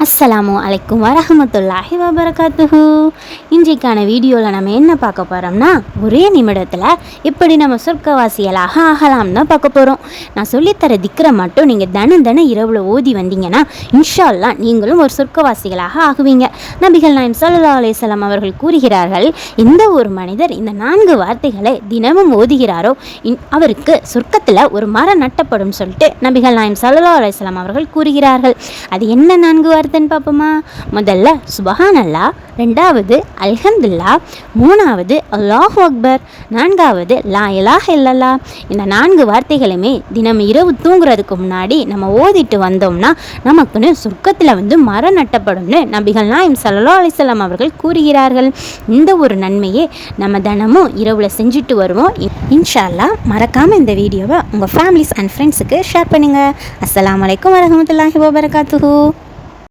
அஸ்ஸலாமு அலைக்கும் வரஹமத்துல்லாஹி வபரகாத்துஹு. இன்றைக்கான வீடியோவில் நம்ம என்ன பார்க்க போகிறோம்னா ஒரே நிமிடத்தில் எப்படி நம்ம சொர்க்கவாசிகளாக ஆகலாம் தான் பார்க்க போகிறோம் நான் சொல்லித்தர திக்கிற மட்டும் நீங்கள் தன தன இரவில் ஓதி வந்தீங்கன்னா இன்ஷால்லாம் நீங்களும் ஒரு சொர்க்கவாசிகளாக ஆகுவீங்க. நபிகள் நாயம் சல்லா அலையம் அவர்கள் கூறுகிறார்கள் எந்த ஒரு மனிதர் இந்த நான்கு வார்த்தைகளை தினமும் ஓதுகிறாரோ இன்- அவருக்கு சொர்க்கத்தில் ஒரு மரம் நட்டப்படும் சொல்லிட்டு நபிகள் நாயம் சல்லா அலையம் அவர்கள் கூறுகிறார்கள். அது என்ன நான்கு வார்த்தை? வார்த்தைன்னு பார்ப்போமா முதல்ல சுபஹான் அல்லா ரெண்டாவது அல்ஹம்துல்லா மூணாவது அல்லாஹ் அக்பர் நான்காவது லா இலாஹ இல்லல்லா. இந்த நான்கு வார்த்தைகளுமே தினம் இரவு தூங்குறதுக்கு முன்னாடி நம்ம ஓதிட்டு வந்தோம்னா நமக்குன்னு சொர்க்கத்தில் வந்து மரம் நட்டப்படும்னு நபிகள் நாயம் சல்லா அலிசல்லாம் அவர்கள் கூறுகிறார்கள். இந்த ஒரு நன்மையை நம்ம தினமும் இரவில் செஞ்சுட்டு வருவோம். இன்ஷால்லா இன்ஷா அல்லாஹ் மறக்காமல் இந்த வீடியோவை உங்கள் ஃபேமிலிஸ் அண்ட் ஃப்ரெண்ட்ஸுக்கு ஷேர் பண்ணுங்கள் அஸ்லாம் வலைக்கம் வரமத்துல்லாஹி வபரகாத்துஹூ.